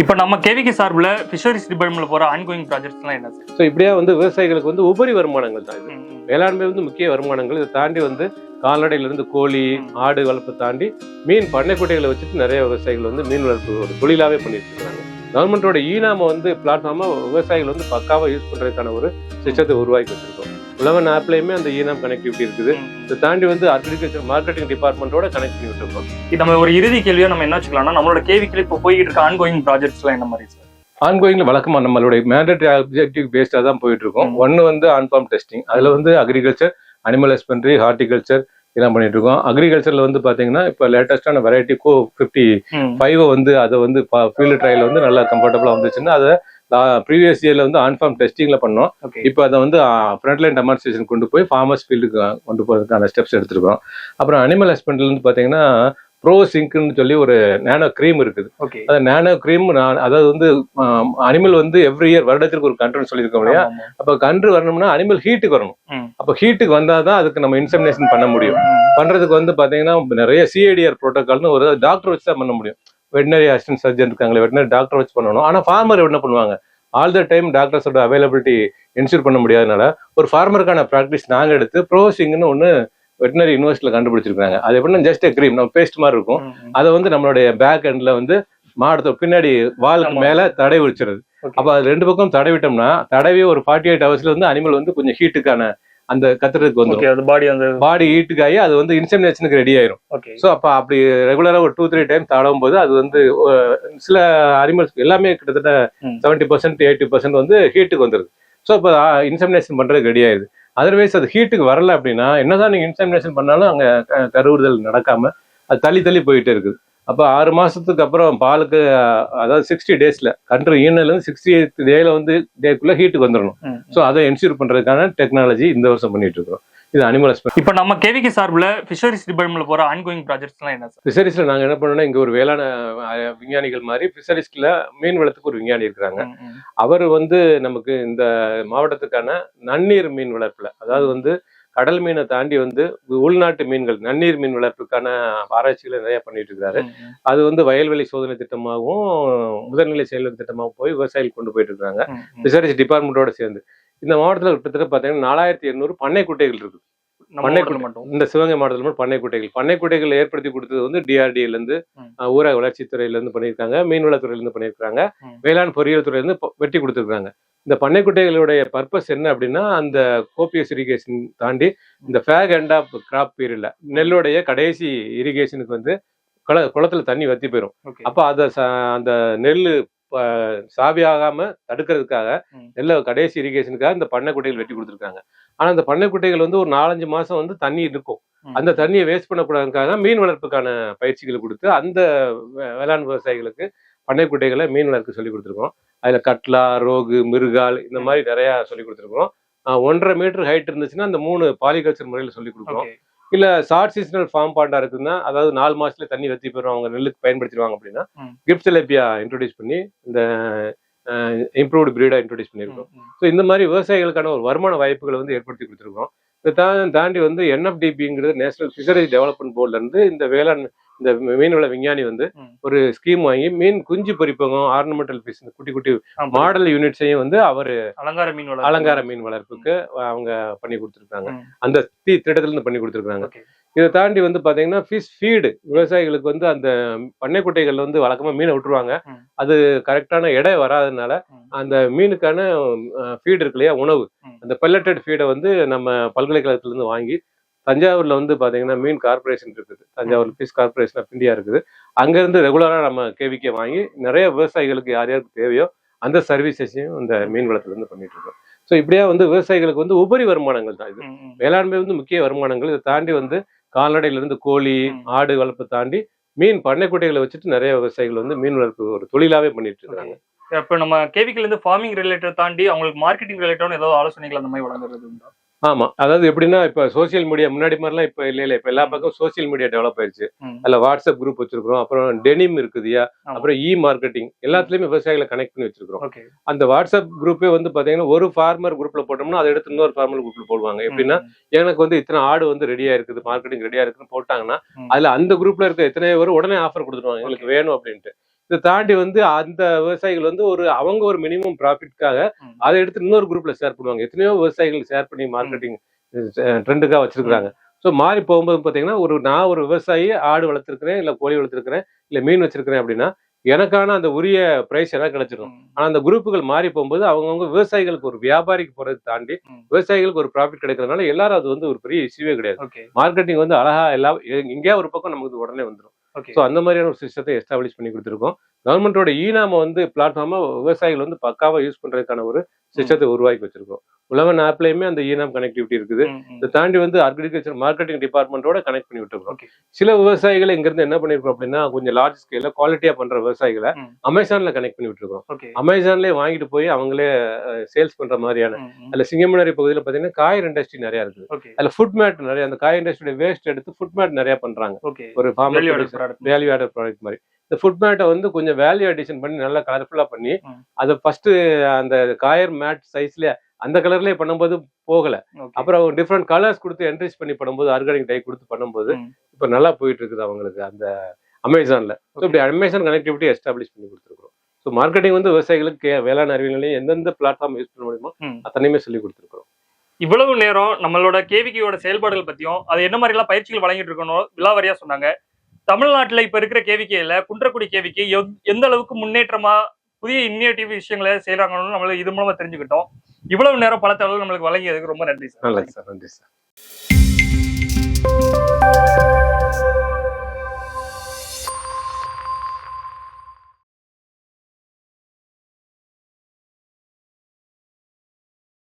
இப்போ நம்ம கேவிக்கு சார்பில் ஃபிஷரிஸ் டிபார்ட்மெண்ட்ல போற ஆன்கோயிங் ப்ராஜெக்ட்ஸ்லாம் என்ன சார்? ஸோ இப்படியா வந்து விவசாயிகளுக்கு வந்து உபரி வருமானங்கள் தான் இது. வேளாண்மை வந்து முக்கிய வருமானங்கள். இதை தாண்டி வந்து கால்நடையிலிருந்து கோழி ஆடு வளர்ப்பு தாண்டி மீன் பண்ணைக்குட்டைகளை வச்சுட்டு நிறைய விவசாயிகள் வந்து மீன் வளர்ப்பு ஒரு தொழிலாவே பண்ணிட்டு இருக்காங்க. கவர்மெண்டோட ஈனாம வந்து பிளாட்ஃபார்மா விவசாயிகள் வந்து பக்காவா யூஸ் பண்றதுக்கான ஒரு சிஸ்டத்தை உருவாக்கி வச்சிருக்கோம். உழவன் ஆப்லயுமே அந்த ஈனாம் கனெக்டிவிட்டி இருக்குது. இதை தாண்டி வந்து அக்ரிகல்ச்சர் மார்க்கெட்டிங் டிபார்ட்மெண்ட்டோட கனெக்ட் பண்ணி விட்டுருக்கோம். இது நம்ம ஒரு இறுதி கேள்வியா நம்ம என்ன வச்சுக்கலாம்னா நம்மளோட கேவிக்கில் இப்போ போய்கிட்டு இருக்க ஆன்கோயிங் ப்ராஜெக்ட்ஸ்லாம் என்ன மாதிரி சார் ஆன்கோயிங்ல வழக்கமா நம்மளுடைய மேண்டேட்டரி அப்ஜெக்டிவ் பேஸ்டா தான் போயிட்டு இருக்கோம் ம். ஒன்னு வந்து ஆன்ஃபார்ம் டெஸ்டிங் அதுல வந்து அக்ரிகல்ச்சர் அனிமல் ஹஸ்பண்டரி ஹார்டிகல்ச்சர் இதெல்லாம் பண்ணிட்டு இருக்கோம் அக்ரிகல்ச்சர்ல வந்து பாத்தீங்கன்னா இப்போ லேட்டஸ்டான வெரைட்டி கோ ஃபிஃப்டி ஃபைவ் வந்து அதை வந்து ஃபீல்டு ட்ரையல் வந்து நல்லா கம்ஃபர்டபுளா வந்துச்சுன்னா அதை ப்ரீவியஸ் இயர்ல வந்து ஆன்ஃபார்ம் டெஸ்டிங்ல பண்ணோம். இப்போ அதை வந்து ஃப்ரண்ட்லைன் டெமான்ஸ்ட்ரேஷன் கொண்டு போய் ஃபார்மர்ஸ் ஃபீல்டுக்கு கொண்டு போறதுக்கான ஸ்டெப்ஸ் எடுத்திருக்கோம். அப்புறம் அனிமல் ஹஸ்பண்டரில இருந்து பாத்தீங்கன்னா ப்ரோ சிங்க்னு சொல்லி ஒரு நேனோ க்ரீம் இருக்குது. அந்த நேனோ கிரீம் அதாவது வந்து அனிமல் வந்து எவ்ரி இயர் வருடத்திற்கு ஒரு கன்றுன்னு சொல்லியிருக்கோம் இல்லையா? அப்ப கன்று வரணும்னா அனிமல் ஹீட்டுக்கு வரணும். அப்ப ஹீட்டுக்கு வந்தாதான் அதுக்கு நம்ம இன்செமினேஷன் பண்ண முடியும். பண்றதுக்கு வந்து பாத்தீங்கன்னா நிறைய சிஐடிஆர் ப்ரோட்டோகால்னு ஒரு டாக்டர் வச்சு தான் பண்ண முடியும். வெட்டினரி அசிஸ்டன்ட் சர்ஜன் இருக்காங்களே வெட்டினரி டாக்டர் வச்சு பண்ணணும். ஆனா ஃபார்மர் என்ன பண்ணுவாங்க? ஆல் த டைம் டாக்டர்ஸோட அவைலபிலிட்டி என்ஷூர் பண்ண முடியாதனால ஒரு ஃபார்மருக்கான ப்ராக்டிஸ் நாங்க எடுத்து ப்ரோசிங்னு ஒன்று வெட்டினரி யூனிவர்சிட்டியில் கண்டுபிடிச்சிருக்காங்க அது எப்படின்னா ஜஸ்ட் கிரீம் நம்ம பேஸ்ட் மாதிரி இருக்கும். அதை வந்து நம்மளுடைய பேக் எண்ட்ல வந்து மாடத்தை பின்னாடி வாலுக்கு. மேல தடவி வச்சிருது அப்ப அது ரெண்டு பக்கம் தடவிட்டோம்னா தடவி ஒரு ஃபார்ட்டி எயிட் ஹவர்ஸ்ல வந்து அனிமல் வந்து கொஞ்சம் ஹீட்டுக்கான அந்த கத்துறதுக்கு அது பாடி அந்த பாடி ஹீட்டுக்கு ஆகி அது வந்து இன்செமினேஷனுக்கு ரெடி ஆயிரும். ஸோ அப்ப அப்படி ரெகுலரா ஒரு டூ த்ரீ டைம் தடவும் போது அது வந்து சில அனிமல்ஸ் எல்லாமே கிட்டத்தட்ட ம். செவன்டி பர்சன்ட் எயிட்டி பர்சன்ட் வந்து ஹீட்டுக்கு வந்துருது. ஸோ இப்போ இன்செமினேஷன் பண்றதுக்கு ரெடி ஆயிடுது. அதர்வைஸ் அது ஹீட்டுக்கு வரல அப்படின்னா என்னதான் நீங்க இன்செமினேஷன் பண்ணாலும் அங்க கருவுறுதல் நடக்காம அது தள்ளி தள்ளி போயிட்டே இருக்குது. அப்போ ஆறு மாசத்துக்கு அப்புறம் பாலுக்கு அதாவது சிக்ஸ்டி டேஸ்ல கன்று ஈனல இருந்து சிக்ஸ்டி எய்த் டேல வந்து டேக்குள்ள ஹீட்டுக்கு வந்துடணும் ஸோ அதை என்ஷூர் பண்றதுக்கான டெக்னாலஜி இந்த வருஷம் பண்ணிட்டு இருக்கோம் இது அனிமல் ஹஸ்பண்ட் இப்போ நம்ம கேவிக்கு சார்பில் ஃபிஷரிஸ் டிபார்ட்மெண்ட்ல போற ஆன்கோயிங் ப்ராஜெக்ட்ஸ்லாம் என்ன சார்? ஃபிஷரிஸ்ல நாங்க என்ன பண்ணோம்னா இங்க ஒரு வேளாண் விஞ்ஞானிகள் மாதிரி ஃபிஷரிஸ்ல மீன் வளத்துக்கு ஒரு விஞ்ஞானி இருக்கிறாங்க. அவர் வந்து நமக்கு இந்த மாவட்டத்துக்கான நன்னீர் மீன் வளர்ப்புல அதாவது வந்து கடல் மீனை தாண்டி வந்து உள்நாட்டு மீன்கள் நன்னீர் மீன் வளர்ப்புக்கான ஆராய்ச்சிகளை நிறைய பண்ணிட்டு இருக்காரு அது வந்து வயல்வெளி சோதனை திட்டமாகவும் முதல்நிலை செயல்படு திட்டமாகவும் போய் விவசாயிகள் கொண்டு போயிட்டு இருக்காங்க ஃபிஷரிஸ் டிபார்ட்மெண்ட்டோட சேர்ந்து. இந்த மாவட்டத்தில் கிட்டத்தட்ட பார்த்தீங்கன்னா நாலாயிரத்தி எண்ணூறு பண்ணை குட்டைகள் இருக்கு நம்ம பண்ணை மட்டும். இந்த சிவகங்கை மாவட்டத்தில் மட்டும் பண்ணை குட்டைகள். பண்ணை குட்டைகள் ஏற்படுத்தி கொடுத்தது வந்து டிஆர்டில இருந்து ம். அஹ், ஊரக வளர்ச்சித்துறையில இருந்து பண்ணியிருக்காங்க மீன்வளத்துறையில இருந்து பண்ணியிருக்காங்க. வேளாண் பொறியியல் துறையில இருந்து பொ- வெட்டி கொடுத்துருக்காங்க. இந்த பண்ணை குட்டைகளுடைய பர்பஸ் என்ன அப்படின்னா அந்த கோபிஎஸ் இரிகேஷன் தாண்டி இந்த ஃபேக் அண்ட் ஆஃப் கிராப் பீரியட்ல நெல்லுடைய கடைசி இரிகேஷனுக்கு வந்து குள குளத்துல தண்ணி வத்தி போயிடும் அப்ப அத அந்த நெல் சாவியாகாம தடுக்கிறதுக்காக. நெல்லை கடைசி இரிகேஷனுக்காக இந்த பண்ணை குட்டைகள் வெட்டி கொடுத்துருக்காங்க. ஆனா அந்த பண்ணை குட்டைகள் வந்து ஒரு நாலஞ்சு மாசம் வந்து தண்ணி இருக்கும். அந்த தண்ணியை வேஸ்ட் பண்ணக்கூடாதுக்காக மீன் வளர்ப்புக்கான பயிற்சிகளை கொடுத்து அந்த வேளாண் விவசாயிகளுக்கு பண்ணை குட்டைகளை மீன் வளர்க்க சொல்லி கொடுத்துருக்கோம். அதுல கட்லா ரோகு மிருகால் இந்த மாதிரி நிறைய சொல்லி கொடுத்துருக்கோம். ஒன்றரை மீட்டர் ஹைட் இருந்துச்சுன்னா அந்த மூணு பாலிகல்ச்சர் முறையில் சொல்லி கொடுக்குறோம். இல்ல ஷார்ட் சீசனல் ஃபார்ம் பாண்டா இருக்குன்னா அதாவது நாலு மாசத்துல தண்ணி வத்தி போயிடும் அவங்க நெல்லுக்கு பயன்படுத்திடுவாங்க அப்படின்னா ம். கிப்சலப்பியா இன்ட்ரோடியூஸ் பண்ணி இந்த இம்ப்ரூவ்டு பிரீடா இன்ட்ரோடியூஸ் பண்ணியிருக்கோம். ஸோ இந்த மாதிரி விவசாயிகளுக்கான ஒரு வருமான வாய்ப்புகளை வந்து ஏற்படுத்தி கொடுத்துருக்கோம். இதை தாண்டி வந்து என்எஃப்டிபிங்கிறது நேஷனல் ஃபிஷரிஸ் டெவலப்மெண்ட் போர்ட்ல இருந்து இந்த வேளாண் இந்த மீன்வள விஞ்ஞானி வந்து. ஒரு ஸ்கீம் வாங்கி மீன் குஞ்சு பொரிப்பகம் ஆர்னமெண்டல் ஃபிஷ் இந்த குட்டி குட்டி. மாடல் யூனிட்ஸையும் வந்து அவர் அலங்கார மீன். அலங்கார மீன் வளர்ப்புக்கு அவங்க பண்ணி கொடுத்துருக்காங்க. அந்த தி திட்டத்துல இருந்து பண்ணி கொடுத்துருக்காங்க இதை தாண்டி வந்து பாத்தீங்கன்னா ஃபிஷ் ஃபீடு விவசாயிகளுக்கு வந்து அந்த பண்ணைக்குட்டைகள் வந்து வழக்கமா மீனை விட்டுருவாங்க. அது கரெக்டான எடை வராதனால. அந்த மீனுக்கான ஃபீடு இருக்கு இல்லையா உணவு. அந்த பெல்லட்டட் ஃபீடை வந்து நம்ம பல்கலைக்கழகத்துல இருந்து வாங்கி தஞ்சாவூர்ல வந்து பாத்தீங்கன்னா மீன் கார்பரேஷன் இருக்குது Thanjavur fish corporation of India இருக்குது அங்க இருந்து ரெகுலரா நம்ம கேவிக்கே வாங்கி நிறைய விவசாயிகளுக்கு யார் யாருக்கு தேவையோ அந்த சர்வீசஸையும் இந்த மீன் வளத்துல இருந்து பண்ணிட்டு இருக்கோம் ஸோ இப்படியா வந்து விவசாயிகளுக்கு வந்து உபரி வருமானங்கள் தான் இது. வேளாண்மை வந்து முக்கிய வருமானங்கள் இதை தாண்டி வந்து கால்நடையில இருந்து கோழி. ஆடு வளர்ப்பு தாண்டி மீன் பண்ணைக்குட்டைகளை வச்சுட்டு நிறைய விவசாயிகள் வந்து மீன் வளர்ப்பு ஒரு தொழிலாவே பண்ணிட்டு இருக்காங்க. இப்போ நம்ம கேவிக்கில இருந்து ஃபார்மிங் ரிலேட்டட் தாண்டி அவங்களுக்கு மார்க்கெட்டிங் ரிலேட்டட் ஏதாவது ஆலோசனைகள் அந்த மாதிரி வழங்குறது உண்டா? ஆமா. அதாவது எப்படின்னா இப்ப சோசியல் மீடியா முன்னாடி மாதிரிலாம் இப்ப இல்ல இல்ல. இப்ப எல்லா பக்கம் சோசியல் மீடியா டெவலப் ஆயிருச்சு. அதுல வாட்ஸ்அப் குரூப் வச்சிருக்கிறோம். அப்புறம் டெனிம் இருக்குதுயா. அப்புறம் இ மார்க்கெட்டிங் எல்லாத்துலயுமே விவசாயிகளை கனெக்ட் பண்ணி வச்சிருக்கிறோம். ஓகே. அந்த வாட்ஸ்அப் குரூப்பே வந்து பாத்தீங்கன்னா ஒரு ஃபார்மர் குரூப்ல போட்டோம்னா அதை எடுத்து இன்னொரு ஃபார்மர் குரூப்ல போடுவாங்க. எப்படின்னா எனக்கு வந்து இத்தனை ஆடு வந்து ரெடியா இருக்குது மார்க்கெட்டிங் ரெடியா இருக்குன்னு போட்டாங்கன்னா. அதுல அந்த குரூப்ல இருக்க எத்தனை பேர் உடனே ஆஃபர் கொடுத்துருவாங்க. எங்களுக்கு வேணும் அப்படின்ட்டு. இதை தாண்டி வந்து அந்த விவசாயிகள் வந்து ஒரு அவங்க ஒரு மினிமம் ப்ராஃபிட்காக. அதை எடுத்து இன்னொரு குரூப்ல ஷேர் பண்ணுவாங்க. எத்தனையோ விவசாயிகள் ஷேர் பண்ணி மார்க்கெட்டிங் ட்ரெண்டுக்காக வச்சிருக்காங்க ஸோ மாறி போகும்போது பார்த்தீங்கன்னா ஒரு நான் ஒரு விவசாயி ஆடு வளர்த்துருக்கிறேன் இல்லை கோழி வளர்த்துருக்கிறேன் இல்லை மீன் வச்சிருக்கிறேன் அப்படின்னா எனக்கான அந்த உரிய பிரைஸ் எனக்கு கிடைச்சிடும் ம். ஆனா அந்த குரூப்புகள் மாறி போகும்போது அவங்கவுங்க விவசாயிகளுக்கு ஒரு வியாபாரிக்கு போறதை தாண்டி. விவசாயிகளுக்கு ஒரு ப்ராஃபிட் கிடைக்கிறதுனால எல்லாரும் அது வந்து ஒரு பெரிய இஷ்யூவே கிடையாது. ஓகே. மார்க்கெட்டிங் வந்து அழகா எல்லா எங்கேயா ஒரு பக்கம் நமக்கு உடனே வந்துடும் ஸோ அந்த மாதிரியான ஒரு சிஸ்டத்தை எஸ்டாப்ளிஷ் பண்ணி கொடுத்துருக்கோம். கவர்மெண்டோட ஈனாம வந்து பிளாட்ஃபார்மா விவசாயிகள் வந்து பக்காவா யூஸ் பண்றதுக்கான ஒரு சிஸ்டத்தை உருவாக்கி வச்சிருக்கோம். உழவன் ஆப்லயுமே அந்த ஈனாம் கனெக்டிவிட்டி இருக்குது. இதை தாண்டி வந்து அக்ரிகல்ச்சர் மார்க்கெட்டிங் டிபார்ட்மெண்ட்டோட கனெக்ட் பண்ணி விட்டுருக்கோம். சில விவசாயிகளை இங்க இருந்து என்ன பண்ணிருக்கோம் அப்படின்னா கொஞ்சம் லார்ஜ் ஸ்கேல்ல குவாலிட்டியா பண்ற விவசாயிகளை. அமேசான்ல கனெக்ட் பண்ணி விட்டுருக்கோம் அமேசான்லயே வாங்கிட்டு போய் அவங்களே சேல்ஸ் பண்ற மாதிரியான. அதுல சிங்கமனரி பகுதியில் பாத்தீங்கன்னா காயர் இண்டஸ்ட்ரி நிறைய இருக்குது அதுல ஃபுட் மேட் நிறைய அந்த காய் இண்டஸ்ட்ரியோட வேஸ்ட் எடுத்து ஃபுட் மேட் நிறைய பண்றாங்க ஒரு product. வேல்யூ ஆடட் ப்ராடக்ட் மாதிரி இந்த ஃபுட் மேட்டை வந்து கொஞ்சம் வேல்யூ அடிஷன் பண்ணி நல்லா கலர்ஃபுல்லா பண்ணி. அதை ஃபர்ஸ்ட் அந்த காயர் மேட் சைஸ்ல அந்த கலர்லயே பண்ணும்போது போகல. அப்புறம் டிஃப்ரெண்ட் கலர்ஸ் கொடுத்து என்ட்ரிஸ் பண்ணி பண்ணும்போது ஆர்கானிக் டை கொடுத்து பண்ணும்போது. இப்போ நல்லா போயிட்டு இருக்குது அவங்களுக்கு அந்த அமேசான்ல ஸோ இப்படி அமேசான் கனெக்டிவிட்டி எஸ்டாப்ளிஷ் பண்ணி கொடுத்துருக்கோம் ஸோ மார்க்கெட்டிங் வந்து விவசாயிகளுக்கு வேளாண் அறிவியல் நிலையம் எந்தெந்த பிளாட்ஃபார்ம் யூஸ் பண்ண முடியுமோ. அத்தனையுமே சொல்லி கொடுத்துருக்கோம் இவ்வளவு நேரம் நம்மளோட கேவிக்கியோட செயல்பாடுகள் பத்தியும் அது என்ன மாதிரி எல்லாம் பயிற்சிகள் வழங்கிட்டு இருக்கணும் விலாவரியா சொன்னாங்க. தமிழ்நாட்டுல இப்ப இருக்கிற கேவிக்கையில குன்றக்குடி கேவிக்கை எந்த அளவுக்கு முன்னேற்றமா புதிய இன்னியேட்டிவ் விஷயங்களை செய்யறாங்கன்னு நம்மளுக்கு இது மூலமா தெரிஞ்சுக்கிட்டோம். இவ்வளவு நேரம் பல தகவல்கள் நம்மளுக்கு வழங்கியதுக்கு ரொம்ப நன்றி சார். நன்றி சார் நன்றி சார்.